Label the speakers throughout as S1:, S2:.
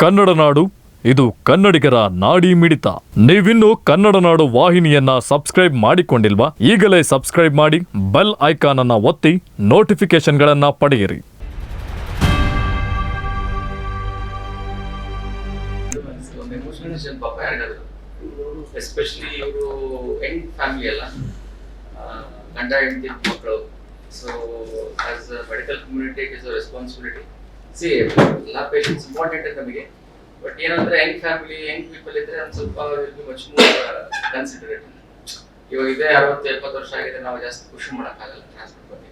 S1: ಕನ್ನಡ ನಾಡು, ಇದು ಕನ್ನಡಿಗರ ನಾಡಿ ಮಿಡಿತ. ನೀವಿನ್ನು ಕನ್ನಡ ನಾಡು ವಾಹಿನಿಯನ್ನ ಸಬ್ಸ್ಕ್ರೈಬ್ ಮಾಡಿಕೊಂಡಿಲ್ವಾ? ಈಗಲೇ ಸಬ್ಸ್ಕ್ರೈಬ್ ಮಾಡಿ, ಬೆಲ್ ಐಕಾನ್ ಅನ್ನ ಒತ್ತಿ ನೋಟಿಫಿಕೇಶನ್ಗಳನ್ನ ಪಡೆಯಿರಿ.
S2: ಫ್ಯಾಮಿಲಿ ಅಲ್ಲ. ಗಂಡ, ಹೆಂಡತಿ, ಮಕ್ಕಳು. So as medical community is responsibility see ಎಲ್ಲ ಪೇಷಂಟ್ಸ್ ಇಂಪಾರ್ಟೆಂಟ್ ನಮಗೆ. ಬಟ್ ಏನಂದ್ರೆ ಯಂಗ್ ಫ್ಯಾಮಿಲಿ ಯಂಗ್ ಪೀಪಲ್ ಇದ್ರೆ ಒಂದು ಸ್ವಲ್ಪ ಮಚ್ ಮೋರ್ ಕನ್ಸಿಡರೇಟ್ ಇವಾಗ ಇದೆ ಅರವತ್ತು, ಎಪ್ಪತ್ತು ವರ್ಷ ಆಗಿದೆ, ನಾವು ಜಾಸ್ತಿ ಖುಷಿ ಮಾಡೋಕ್ಕಾಗಲ್ಲ ಟ್ರಾನ್ಸ್ಪೋರ್ಟ್ ಬಗ್ಗೆ.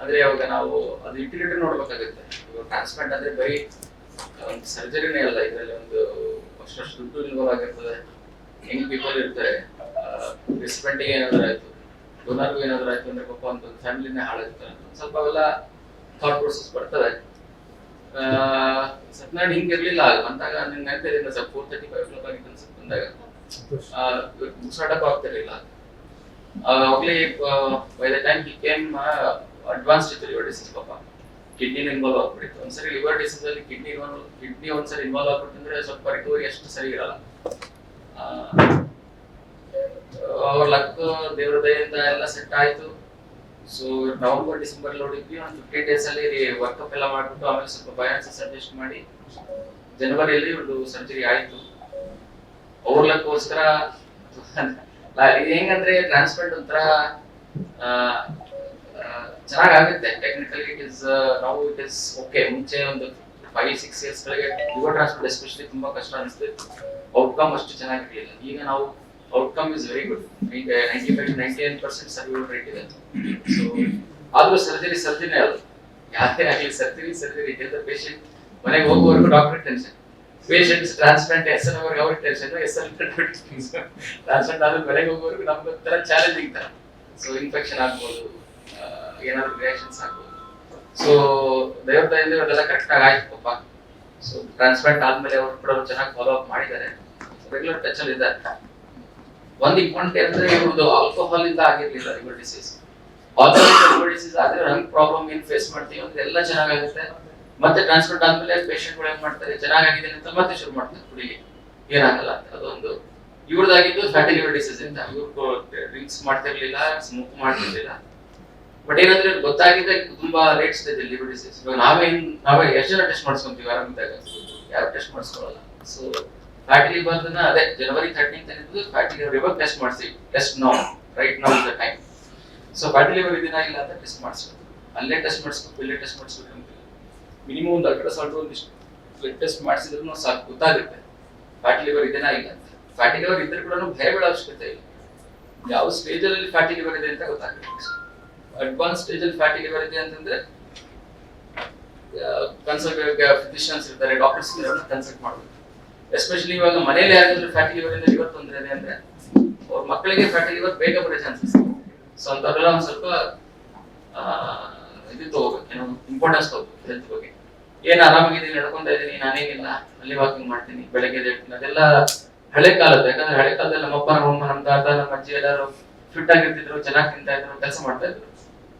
S2: ಅಂದ್ರೆ ಇವಾಗ ನಾವು ಅದು ಯುಟಿಲಿಟಿ ನೋಡ್ಬೇಕಾಗುತ್ತೆ. ಇವಾಗ ಟ್ರಾನ್ಸ್ಪ್ಲಾಂಟ್ ಅಂದ್ರೆ ಬರೀ ಒಂದು ಸರ್ಜರಿನೇ ಅಲ್ಲ, ಇದರಲ್ಲಿ ಒಂದು ಅಷ್ಟಷ್ಟು ದುಡ್ಡು ಇನ್ವಾಲ್ವ್ ಆಗಿರ್ತದೆ. ಹೆಂಗ್ ಪೀಪಲ್ ಇರ್ತಾರೆ. ರೆಸ್ಪಿಡೆಂಟಿಗೆ ಏನಾದ್ರು ಆಯ್ತು. ಡೊನರ್ಗೂ ಏನಾದ್ರು ಆಯ್ತು ಅಂದ್ರೆ ಪಾಪ ಒಂದು ಫ್ಯಾಮಿಲಿನೇ ಹಾಳಾಗ್ತಾರೆ ಸ್ವಲ್ಪ ಅವೆಲ್ಲ ಥಾಟ್ ಪ್ರೊಸೆಸ್ ಬರ್ತದೆ. ಸತ್ಯನಾರಾಯಣ ಹಿಂಗೆ ಇರ್ಲಿಲ್ಲ ಅಲ್ಲಿ ಬಂದಾಗ ನಿಂಗೆ ನೆನಪಿದೆ sir four thirty five clock ಆಗಿತ್ತು ಅನ್ಸುತ್ತೆ ಬಂದಾಗ. ಸ್ಟಾರ್ಟಪ್ ಆಗ್ತಿರ್ಲಿಲ್ಲ. ಅವಾಗಲೇ by the time he came advance ಇತ್ತು ಲಿವರ್ ಡಿಸೀಸ್ ಪಾಪ. ಕಿಡ್ನಿ ಇನ್ವಾಲ್ವ್ ಆಗ್ಬಿಟ್ಟಿತ್ತು. ಒಂದ್ಸರಿ ಲಿವರ್ ಡಿಸೀಸ್ ಅಲ್ಲಿ ಕಿಡ್ನಿ ಇನ್ವಾಲ್ವ್ ಕಿಡ್ನಿ ಒಂದ್ಸರಿ ಇನ್ವಾಲ್ವ್ ಆಗ್ಬಿಟ್ಟಂದ್ರೆ ಸ್ವಲ್ಪ ರಿಕವರಿ ಅಷ್ಟು ಸರಿ ಇರಲ್ಲ. ಅವ್ರ ಲಕ್ ದೇವ್ರ ದಯೆಯಿಂದ ಎಲ್ಲ ಸೆಟ್ ಆಯ್ತು. ಸೊ ನವೆಂಬರ್ ಡಿಸೆಂಬರ್ ಅಲ್ಲಿ ಹೊಡಿದ್ವಿ ಒಂದು ಫಿಫ್ಟಿ ಡೇಸ್ ಅಲ್ಲಿ ವರ್ಕಪ್ ಎಲ್ಲ ಮಾಡ್ಬಿಟ್ಟು ಆಮೇಲೆ ಸ್ವಲ್ಪ ಬಯಾನ್ಸ್ ಸಜೆಸ್ಟ್ ಮಾಡಿ ಜನವರಿಯಲ್ಲಿ ಒಂದು ಸರ್ಜರಿ ಆಯ್ತು. ಅವ್ರ ಲಕ್ಕೋಸ್ಕರ ಇದು ಹೆಂಗಂದ್ರೆ ಟ್ರಾನ್ಸ್ಪ್ಲಾಂಟ್ ಒಂಥರ ಚೆನ್ನಾಗಾಗುತ್ತೆ. ಟೆಕ್ನಿಕಲಿ ಇಟ್ ಇಸ್ ನಾವು ಇಟ್ ಇಸ್ ಓಕೆ ಮುಂಚೆ ಒಂದು ಫೈವ್ ಸಿಕ್ಸ್ ಇಯರ್ಸ್ ಗಳಿಗೆ ಟ್ರಾನ್ಸ್ಪ್ಲಾಂಟ್ ಎಸ್ಪೆಷಲಿ ತುಂಬಾ ಕಷ್ಟ ಅನಿಸ್ತಿತ್ತು ಔಟ್ಕಮ್ ಅಷ್ಟು ಚೆನ್ನಾಗಿರ್ಲಿಲ್ಲ. ಈಗ ನಾವು ಔಟ್ಕಮ್ ಇಸ್ ವೆರಿ ಗುಡ್ ಈಗ ninety five ninety nine percent survival rate ಇದೆ. ಸೊ ಆದ್ರೂ ಸರ್ಜರಿ ಸರ್ಜರಿನೇ ಅಲ್ಲ. ಯಾರೇ ಆಗಲಿ ಸರ್ಜರಿ ಸರ್ಜರಿ ಗೆದ್ದ ಪೇಷಂಟ್ ಮನೆಗೆ ಹೋಗುವವರೆಗೂ doctor tension patients transplant S N ಅವ್ರಿಗೆ ಅವ್ರಿಗೆ ಟೆನ್ಷನ್ ಎಸ್ ಎಲ್ ಟ್ರಾನ್ಸ್ಪ್ಲಾಂಟ್ ಆದ್ಮೇಲೆ ಮನೆಗೆ ಹೋಗುವವರೆಗೂ ನಮ್ಗೆ ಒಂಥರ ಚಾಲೆಂಜಿಂಗ್ ತರ ಸೊ ಇನ್ಫೆಕ್ಷನ್ ಆಗ್ಬೋದು ಏನಾದ್ರು ರಿಯಾಕ್ಷನ್ಸ್ ಆಗ್ಬೋದು. ಸೊ ದೇವ್ರ ದಯಿಂದ ಇವೆಲ್ಲ ಕರೆಕ್ಟ್ ಆಗಿ ಆಯ್ತು ಪಾಪ. ಸೊ ಟ್ರಾನ್ಸ್ಪ್ಲಾಂಟ್ ಆದ್ಮೇಲೆ ಅವ್ರು ಕೂಡ ಚೆನ್ನಾಗಿ ಫಾಲೋ ಅಪ್ ಮಾಡಿದ್ದಾರೆ. ರೆಗ್ಯುಲರ್ ಟಚ್ ಅಲ್ಲಿ ಇದ್ದಾರೆ. ಒಂದ್ ಇಂಪಾರ್ಟೆಂಟ್ ಅಂದ್ರೆ ಇವ್ರದ್ದು ಆಲ್ಕೋಹಾಲ್ ಇಂದ ಆಗಿರ್ಲಿಲ್ಲ liver disease alcohol liver disease ಆದ್ರೆ ಹಂಗ್ ಪ್ರಾಬ್ಲಮ್ ಏನ್ ಫೇಸ್ ಮಾಡ್ತೀವಿ ಅಂದ್ರೆ ಎಲ್ಲ ಚೆನ್ನಾಗಾಗುತ್ತೆ. ಮತ್ತೆ ಟ್ರಾನ್ಸ್ಪ್ಲಾಂಟ್ ಆದ್ಮೇಲೆ ಪೇಷಂಟ್ಗಳು ಏನ್ ಮಾಡ್ತಾರೆ? ಚೆನ್ನಾಗಿದೆ ಅಂತ ಮತ್ತೆ ಶುರು ಮಾಡ್ತಾರೆ ಕುಡಿಲಿ ಏನಾಗಲ್ಲ ಅಂತ, ಅದೊಂದು. ಇವ್ರದ್ದಾಗಿದ್ದು ಫ್ಯಾಟಿ ಲಿವರ್ ಡಿಸೀಸ್ ಅಂತ ಇವ್ರು ಡ್ರಿಂಕ್ಸ್ ಮಾಡ್ತಿರ್ಲಿಲ್ಲ ಸ್ಮೋಕ್ ಮಾಡ್ತಿರ್ಲಿಲ್ಲ. ಬಟ್ ಏನಂದ್ರೆ ಗೊತ್ತಾಗಿದೆ, ತುಂಬಾ ಲೇಟ್ ಇದೆ ಲಿವರ್ ಡಿಸೀಸ್ ಇವಾಗ ನಾವೇ ನಾವೇ ಎಷ್ಟು ಜನ ಟೆಸ್ಟ್ ಮಾಡಿಸ್ಕೊಂತೀವಿ ಆರಾಮಿದ್ದಾಗ ಯಾರು ಟೆಸ್ಟ್ ಮಾಡಿಸ್ಕೊಳ್ಳಲ್ಲ ಸೊ ಫ್ಯಾಟಿ ಲಿವರ್ ಅದೇ ಜನವರಿ ತರ್ಟೀನ್ ಇದ್ದು ಫ್ಯಾಟಿ ಲಿವರ್ ಟೆಸ್ಟ್ ಮಾಡಿಸಿ test no right no is the time so fatty liver ಇದನ್ನ ಇಲ್ಲ ಅಂತ ಟೆಸ್ಟ್ ಮಾಡಿಸ್ಬೇಕು. ಅಲ್ಲೇ ಟೆಸ್ಟ್ ಮಾಡಿಸ್ಬೇಕು, ಇಲ್ಲೇ ಟೆಸ್ಟ್ ಮಾಡಿಸ್ಬೇಕು ಮಿನಿಮಮ್ ಒಂದು ಅಲ್ಟ್ರಾಸೌಂಡ್ ಒಂದಿಷ್ಟು ಬ್ಲಡ್ ಟೆಸ್ಟ್ ಮಾಡಿಸಿದ್ರು ಸಾಕು, ಗೊತ್ತಾಗುತ್ತೆ. ಫ್ಯಾಟಿ ಲಿವರ್ ಇದನ್ನ ಇಲ್ಲ ಅಂತ. ಫ್ಯಾಟಿ ಲಿವರ್ ಇದ್ರೆ ಕೂಡ ಭಯ ಬೀಳೋ ಅವಶ್ಯಕತೆ ಇಲ್ಲ. ಯಾವ ಸ್ಟೇಜ್ ಅಲ್ಲಿ ಫ್ಯಾಟಿ ಲಿವರ್ ಇದೆ ಅಂತ ಗೊತ್ತಾಗುತ್ತೆ. ಅಡ್ವಾನ್ಸ್ ಸ್ಟೇಜ್ ಅಲ್ಲಿ ಫ್ಯಾಟಿ ಲಿವರ್ ಇದೆ ಅಂತಂದ್ರೆ ಕನ್ಸಲ್ಟ್ ಫಿಸಿಷಿಯನ್ಸ್ ಇರ್ತಾರೆ ಡಾಕ್ಟರ್ಸ್ ಕನ್ಸಲ್ಟ್ ಮಾಡಬೇಕು. ಎಸ್ಪೆಷಲಿ ಇವಾಗ ಮನೇಲಿ ಯಾರಾದ್ರೂ ಫ್ಯಾಟಿ ಲಿವರ್ ಇಂದ ಲಿವರ್ ತೊಂದರೆ ಇದೆ ಅಂದ್ರೆ ಅವ್ರ ಮಕ್ಕಳಿಗೆ ಫ್ಯಾಟಿ ಲಿವರ್ ಬೇಗ ಬರೋ ಚಾನ್ಸಸ್ ಸೊ ಅಂತವ್ರೆಲ್ಲ ಒಂದ್ ಸ್ವಲ್ಪ ಇದು ತಗೋಬೇಕು, ಏನೋ ಇಂಪಾರ್ಟೆನ್ಸ್ ತಗೋಬೇಕು ಹೆಲ್ತ್ ಬಗ್ಗೆ. ಏನ್ ಆರಾಮಾಗಿದ್ದೀನಿ, ನಡ್ಕೊಂತ ಇದ್ದೀನಿ, ನಾನೇನಿಲ್ಲ, ಅಲ್ಲಿ ವಾಕಿಂಗ್ ಮಾಡ್ತೀನಿ, ಬೆಳಗ್ಗೆ ಎದ್ದು ಅದೆಲ್ಲ ಹಳೆ ಕಾಲದ್ದು, ಯಾಕಂದ್ರೆ ಹಳೆ ಕಾಲದಲ್ಲಿ ನಮ್ಮಪ್ಪ ನಮ್ಮಮ್ಮ ನಮ್ಮ ತಾತ, ನಮ್ಮ ಅಜ್ಜಿ ಎಲ್ಲರೂ ಫಿಟ್ ಆಗಿರ್ತಿದ್ರು, ಚೆನ್ನಾಗಿ ತಿಂತಾ ಇದ್ರು, ಕೆಲಸ ಮಾಡ್ತಾ ಇದ್ರು.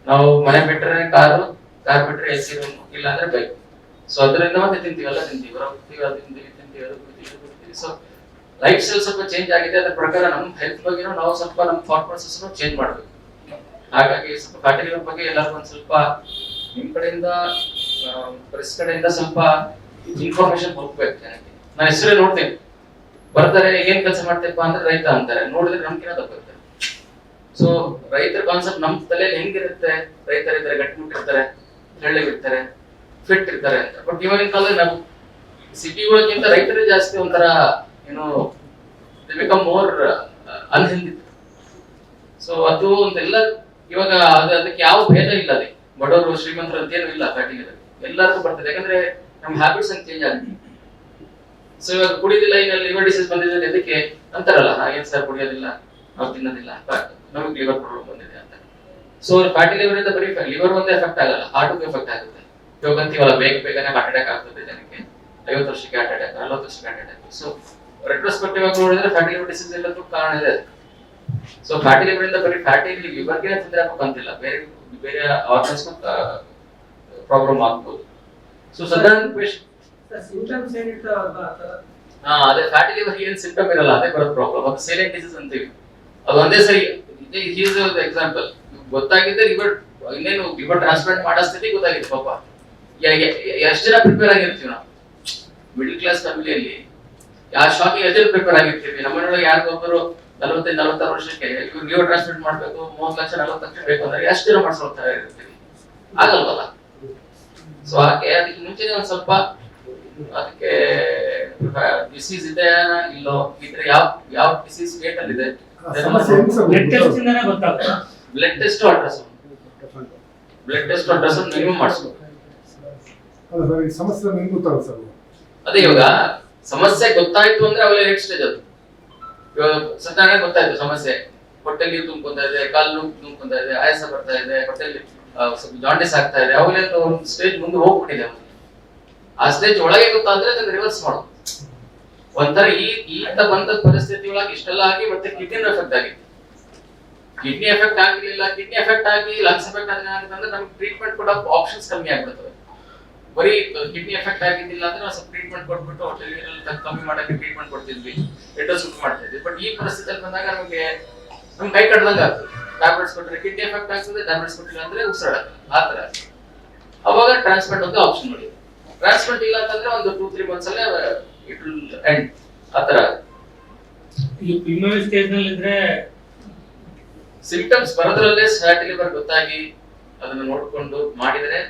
S2: ನಾವು ಮನೆ ಬಿಟ್ರೆ ಕಾರು, ಕಾರ್ ಬಿಟ್ರೆ ಎಸಿ ರೂಮ್ ಇಲ್ಲ ಅಂದ್ರೆ ಬೈಕ್ ಸೊ ಅದರಿಂದ ಮತ್ತೆ ತಿಂತೀವಲ್ಲ, ತಿಂತೀವಿ ತಿಂತೀವಿ ಸೊ ಲೈಫ್ ಸ್ಟೈಲ್ ಸ್ವಲ್ಪ ಚೇಂಜ್ ಆಗಿದೆ, ಅದ್ರ ಪ್ರಕಾರ ನಮ್ಮ ಹೆಲ್ತ್ ಬಗ್ಗೆ ನಾವು ಸ್ವಲ್ಪ ನಮ್ಮ ಥಾಟ್ ಪ್ರೊಸೆಸ್ ಚೇಂಜ್ ಮಾಡಬೇಕು. ಹಾಗಾಗಿ ಸ್ವಲ್ಪ ಫ್ಯಾಟಿ ಬಗ್ಗೆ ಎಲ್ಲರೂ ಒಂದ್ ಸ್ವಲ್ಪ ನಿಮ್ ಕಡೆಯಿಂದ ಪ್ರೆಸ್ ಕಡೆಯಿಂದ ಸ್ವಲ್ಪ ಇನ್ಫಾರ್ಮೇಶನ್ ಹೋಗ್ಬೇಕು ಜನಕ್ಕೆ. ನಾನು ಹೆಸರೇ ನೋಡ್ತೇನೆ. ಬರ್ತಾರೆ, ಏನ್ ಕೆಲಸ ಮಾಡ್ತೇಪ್ಪ ಅಂದ್ರೆ ರೈತ ಅಂತಾರೆ. ನೋಡಿದ್ರೆ ನಮ್ಗಿನ ತಪ್ಪಿರ್ತಾರೆ ಸೊ ರೈತರ ಕಾನ್ಸೆಪ್ಟ್ ನಮ್ ತಲೆ ಹೆಂಗಿರುತ್ತೆ? ರೈತರಿದ್ದಾರೆ ಗಟ್ಟಿಮುಟ್ಟಿರ್ತಾರೆ ತೆಳ್ಳಗಿರ್ತಾರೆ ಫಿಟ್ ಇರ್ತಾರೆ ಅಂತ. ಬಟ್ ಇವಾಗಿನ ಕಾಲದಲ್ಲಿ ನಾವು ಸಿಟಿಗಳಿಗಿಂತ ರೈತರೇ ಜಾಸ್ತಿ ಒಂಥರ ಏನು ಬಿಕಮ್ ಮೋರ್ ಅನ್ಹೆಲ್ದಿ ಸೊ ಅದು ಒಂದೆಲ್ಲ, ಇವಾಗ ಅದು, ಅದಕ್ಕೆ ಯಾವ ಭೇದ ಇಲ್ಲ ಅದೇ ಬಡವರು ಶ್ರೀಮಂತರು ಅಂತ ಏನು ಇಲ್ಲ ಫ್ಯಾಟಿಗೆ ಎಲ್ಲರಿಗೂ ಬರ್ತದೆ. ಯಾಕಂದ್ರೆ ನಮ್ಮ ಹ್ಯಾಬಿಟ್ಸ್ ಅಂತ ಚೇಂಜ್ ಆಗುತ್ತೆ? ಸೊ ಇವಾಗ ಕುಡಿಯೋದಿಲ್ಲ ಇನ್ನ ಲಿವರ್ ಡಿಸೀಸ್ ಬಂದಿದೆ ಅದಕ್ಕೆ ಅಂತಾರಲ್ಲ ಏನ್ ಸರ್ ಕುಡಿಯೋದಿಲ್ಲ? ನಾವು ತಿನ್ನೋದಿಲ್ಲ. ನಮಗೆ ಲಿವರ್ ಪ್ರಾಬ್ಲಮ್ ಬಂದಿದೆ ಅಂತ. ಸೊ ಫ್ಯಾಟಿ ಲಿವರ್ ಇಂದ ಬರೀ ಲಿವರ್ ಒಂದೇ ಎಫೆಕ್ಟ್ ಆಗಲ್ಲ ಹಾರ್ಟ್ಗೂ ಎಫೆಕ್ಟ್ ಆಗುತ್ತೆ. ಇವಾಗ ಅಂತೀವಲ್ಲ ಬೇಗ ಬೇಗನೆ ಹಾರ್ಟ್ ಅಟ್ಯಾಕ್ ಆಗ್ತದೆ ಜನಕ್ಕೆ. ಐವತ್ತು ವರ್ಷಕ್ಕೆ ಹಾರ್ಟ್ ಅಟ್ಯಾಕ್ ನಲವತ್ತು ವರ್ಷಕ್ಕೆ ಹಾರ್ಟ್ ಅಟ್ಯಾಕ್ ಸೊ ರೆಟ್ರೋಸ್ಪೆಕ್ಟಿವ್ ಆಗಿ ನೋಡಿದ್ರೆ ಫ್ಯಾಟಿ ಲಿವರ್ ಡಿಸೀಸ್ ಎಲ್ಲದಕ್ಕೂ ಕಾರಣ ಇದೆ. ಸೊ ಫ್ಯಾಟಿ ಲಿವರ್ ಇಂದ ಬರೀ ಫ್ಯಾಟಿ ಲಿವರ್ಗೆ ತೊಂದರೆ ಆಗ್ಬೇಕಂತಿಲ್ಲ ಬೇರೆ ಬೇರೆ ಆರ್ಗನ್ಸ್ ಪ್ರಾಬ್ಲಮ್ ಆಗ್ಬೋದು. ಸೊ
S3: ಸಡನ್ ತರ
S2: ಹಾ ಅದೇ ಫ್ಯಾಟಿ ಲಿವರ್ ಏನ್ ಸಿಂಪ್ಟಮ್ ಇರಲ್ಲ ಅದೇ ಬರೋದು ಪ್ರಾಬ್ಲಮ್ ಅದು ಸೇಲೆಂಟ್ ಡಿಸೀಸ್ ಅಂತೀವಿ ಅದು ಒಂದೇ ಸರಿ ಹೀಸ್ ಎಕ್ಸಾಂಪಲ್ ಗೊತ್ತಾಗಿದ್ದೆ ಲಿವರ್ ಇನ್ನೇನು ಲಿವರ್ ಟ್ರಾನ್ಸ್ಪ್ಲಾಂಟ್ ಮಾಡೋ ಸ್ಥಿತಿ ಗೊತ್ತಾಗಿದೆ ಪಾಪ. ಎಷ್ಟು ಜನ ಪ್ರಿಪೇರ್ ಆಗಿರ್ತೀವಿ ನಾವು? ಮಿಡಲ್ ಕ್ಲಾಸ್ ಫ್ಯಾಮಿಲಿಯಲ್ಲಿ ಯಾವ ಶಾಪ್ ಎದುರು ಪ್ರಿಪೇರ್ ಆಗಿರ್ತೀವಿ. ನಮ್ಮ ಮನೆಯೊಳಗೆ ಯಾರಿಗೊಬ್ಬರು ನಲವತ್ತೈದು ನಲವತ್ತಾರು ವರ್ಷಕ್ಕೆ ಇವ್ರು ಲಿವರ್ ಮಾಡಬೇಕು ಮಾಡ್ಬೇಕು ಮೂವತ್ತು ಲಕ್ಷ ನಲವತ್ತು ಲಕ್ಷ ಬೇಕು ಅಂದ್ರೆ ಎಷ್ಟು ಜನ ಮಾಡಿಸ್ಕೊಳ್ತಾ ಇರ್ತೀವಿ ಆಗಲ್ವಲ್ಲ? ಸೊ ಹಾಗೆ ಅದಕ್ಕೆ ಮುಂಚೆನೆ ಒಂದು ಸ್ವಲ್ಪ ಅದಕ್ಕೆ ಡಿಸೀಸ್ ಇದೆ ಇಲ್ಲೋ ಇದ್ರೆ ಯಾವ ಯಾವ ಡಿಸೀಸ್ ಸ್ಟೇಟ್ ಅಲ್ಲಿ ಇದೆ?
S3: Blood test
S2: ultrasound blood test ultrasound minimum ಮಾಡಿಸ್ಬೇಕು
S4: ಸಮಸ್ಯೆ ಹೆಂಗ್ ಗೊತ್ತಾಗುತ್ತೆ ಸರ್.
S2: ಅದೇ ಇವಾಗ ಸಮಸ್ಯೆ ಗೊತ್ತಾಯ್ತು ಅಂದ್ರೆ ಅವೆಲ್ಲ ನೆಕ್ಸ್ಟ್ ಸ್ಟೇಜ್ ಅದು. ಇವಾಗ ಸತ್ಯನಾರಾಯಣ ಗೊತ್ತಾಯ್ತು ಸಮಸ್ಯೆ. ಹೊಟ್ಟೆಲಿ ತುಂಬ್ಕೊಂತಾ ಇದೆ, ಕಾಲು ತುಂಬ್ಕೊಂತಾ ಇದೆ, ಆಯಾಸ ಬರ್ತಾ ಇದೆ, ಹೊಟ್ಟೆಲಿ ಸ್ವಲ್ಪ ಜಾಂಡಿಸ್ ಆಗ್ತಾ ಇದೆ. ಅವೆಲ್ಲ ಒಂದು ಸ್ಟೇಜ್ ಮುಂದೆ ಹೋಗ್ಬಿಟ್ಟಿದೆ. ಆ ಸ್ಟೇಜ್ ಒಳಗೆ ಗೊತ್ತಾದ್ರೆ ಅದನ್ನ ರಿವರ್ಸ್ ಮಾಡೋದು. ಒಂಥರ ಈ ಈತ ಬಂದ ಪರಿಸ್ಥಿತಿ ಒಳಗೆ ಇಷ್ಟೆಲ್ಲ ಆಗಿ ಮತ್ತೆ ಕಿಡ್ನಿ ಎಫೆಕ್ಟ್ ಆಗಿ. ಕಿಡ್ನಿ ಎಫೆಕ್ಟ್ ಆಗಿರ್ಲಿಲ್ಲ ಕಿಡ್ನಿ ಎಫೆಕ್ಟ್ ಆಗಿ ಲಂಗ್ಸ್ ಎಫೆಕ್ಟ್ ಆಗಿದೆ ಅಂತಂದ್ರೆ ನಮ್ಗೆ ಟ್ರೀಟ್ಮೆಂಟ್ ಕೊಡೋ ಆಪ್ಷನ್ಸ್ ಕಮ್ಮಿ ಆಗ್ಬಿಡ್ತವೆ. ಬರೀ ಕಿಡ್ನಿ ಎಫೆಕ್ಟ್ ಆಗಿದ್ದಿಲ್ಲ ಅಂದ್ರೆ ನಾವು ಸ್ವಲ್ಪ ಟ್ರೀಟ್ಮೆಂಟ್ ಕೊಟ್ಬಿಟ್ಟು ಹೋಟೆಲ್ ಕಮ್ಮಿ ಮಾಡಕ್ಕೆ ಟ್ರೀಟ್ಮೆಂಟ್ ಕೊಡ್ತಿದ್ವಿ. ಎಟೋ ಸುಟ್ಟು ಮಾಡ್ತಾ ಇದ್ವಿ ಬಟ್ ಈ ಪರಿಸ್ಥಿತಿಯಲ್ಲಿ ಬಂದಾಗ ನಮಗೆ ನಮ್ ಕೈ ಕಟ್ಟದಂಗ ಆಗ್ತದೆ. ಟ್ಯಾಬ್ಲೆಟ್ಸ್ ಕೊಟ್ಟರೆ ಕಿಡ್ನಿ ಎಫೆಕ್ಟ್ ಆಗ್ತದೆ ಟ್ಯಾಬ್ಲೆಟ್ಸ್ ಕೊಟ್ಟಿಲ್ಲ ಅಂದ್ರೆ ಉಸಿರಾಡ ಆ ತರ ಅವಾಗ ಟ್ರಾನ್ಸ್ಪ್ಲಾಂಟ್ ಒಂದು ಆಪ್ಷನ್ ನೋಡಿ ಟ್ರಾನ್ಸ್ಪ್ಲಾಂಟ್ ಇಲ್ಲ ಅಂತಂದ್ರೆ ಒಂದು ಟೂ ತ್ರೀ ಮಂತ್ಸ್ ಅಲ್ಲೇ ಇಟ್ ವಿಲ್ ಎಂಡ್ ಆ
S3: ಈ ಪ್ರಿಮಿಯರ್ ಸ್ಟೇಜ್ನಲ್ಲಿ ಇದ್ರೆ
S2: ಸಿಂಪ್ಟಮ್ಸ್ ಬರೋದ್ರಲ್ಲೇ ಫ್ಯಾಟಿ ಲಿವರ್ ಗೊತ್ತಾಗಿ ಅದನ್ನ ನೋಡ್ಕೊಂಡು ಮಾಡಿದ್ರೆ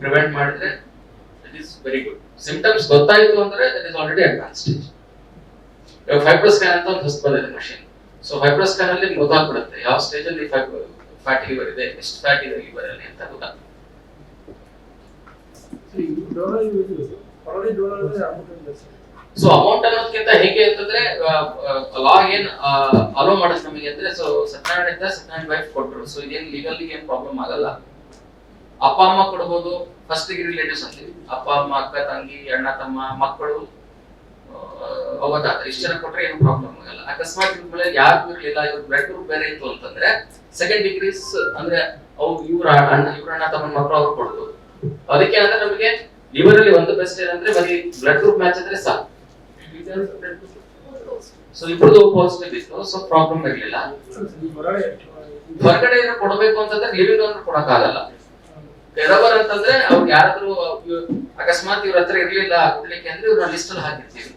S2: ಪ್ರಿವೆಂಟ್ ಮಾಡಿದ್ರೆ it is very good symptoms ಗೊತ್ತಾಯ್ತು ಅಂದ್ರೆ that is already advance stage ಇವಾಗ ಫೈಬ್ರೋ ಸ್ಕ್ಯಾನ್ ಅಂತ ಒಂದು ಹೊಸ ಬಂದಿದೆ ಮಷಿನ್ ಸೊ ಫೈಬ್ರೋ ಸ್ಕ್ಯಾನ್ ಅಲ್ಲಿ ನಿಮ್ಗೆ ಗೊತ್ತಾಗ್ಬಿಡುತ್ತೆ. ಯಾವ ಸ್ಟೇಜ್ ಅಲ್ಲಿ ಫ್ಯಾಟಿ ಲಿವರ್ ಇದೆ ಎಷ್ಟು ಫ್ಯಾಟ್ ಇದೆ ಲಿವರ್ ಅಲ್ಲಿ ಅಂತ ಗೊತ್ತಾಗ್ತದೆ ಸೊ ಅಮೌಂಟ್ ಅನ್ನೋದಕ್ಕಿಂತ ಹೇಗೆ ಅಂತಂದ್ರೆ ಲಾ ಏನ್ ಅಲೋ ಮಾಡೋದು ನಮಗೆ ಅಂದ್ರೆ ಸೊ ಸತ್ಯನಾರಾಯಣ ಸತ್ಯನಾರಾಯಣ ವೈಫ್ ಕೊಟ್ಟರು ಸೊ ಇದೇನ್ ಲೀಗಲಿ ಏನ್ ಪ್ರಾಬ್ಲಮ್ ಆಗಲ್ಲ. ಅಪ್ಪ ಅಮ್ಮ ಕೊಡ್ಬೋದು. ಫಸ್ಟ್ ಡಿಗ್ರಿ ರಿಲೇಟಿವ್ಸ್ ಅಂತೀವಿ ಅಪ್ಪ ಅಮ್ಮ ಅಕ್ಕ ತಂಗಿ ಅಣ್ಣ ತಮ್ಮ ಮಕ್ಕಳು ಅವತ್ತ ಇಷ್ಟು ಜನ ಕೊಟ್ರೆ ಏನು ಪ್ರಾಬ್ಲಮ್ ಆಗಲ್ಲ. ಅಕಸ್ಮಾತ್ ಇವ್ರ ಯಾರು ಇರ್ಲಿಲ್ಲ ಇವ್ರ ಬ್ಲಡ್ ಗ್ರೂಪ್ ಬೇರೆ ಇತ್ತು ಅಂತಂದ್ರೆ ಸೆಕೆಂಡ್ ಡಿಗ್ರೀಸ್ ಅಂದ್ರೆ ಅವು ಇವ್ರ ಅಣ್ಣ ಇವ್ರ ಅಣ್ಣ ತಮ್ಮ ಮಕ್ಕಳು ಅವ್ರು ಕೊಡ್ಬೋದು. ಅದಕ್ಕೆ ಅಂದ್ರೆ ನಮಗೆ ಇವರಲ್ಲಿ ಅಲ್ಲಿ ಒಂದು ಬೆಸ್ಟ್ ಏನಂದ್ರೆ ಬರೀ ಬ್ಲಡ್ ಗ್ರೂಪ್ ಮ್ಯಾಚ್ ಆದ್ರೆ ಸಾಕು. ಸೊ ಇಬ್ಬರದು ಪಾಸಿಟಿವ್ ಇತ್ತು. ಸೊ ಪ್ರಾಬ್ಲಮ್ ಇರ್ಲಿಲ್ಲ. ಹೊರಗಡೆ ಏನೋ ಕೊಡಬೇಕು ಅಂತಂದ್ರೆ ಲಿವಿಂಗ್ ಅಂದ್ರೆ ಕೊಡಕ್ಕಾಗಲ್ಲ. ಎರವರ್ ಅಂತಂದ್ರೆ ಅವ್ರು ಯಾರಾದ್ರೂ ಅಕಸ್ಮಾತ್ ಇವ್ರ ಹತ್ರ ಇರ್ಲಿಲ್ಲ ಕೊಡ್ಲಿಕ್ಕೆ ಅಂದ್ರೆ ಇವ್ರ ಲಿಸ್ಟ್ ಅಲ್ಲಿ ಹಾಕಿರ್ತೀವಿ.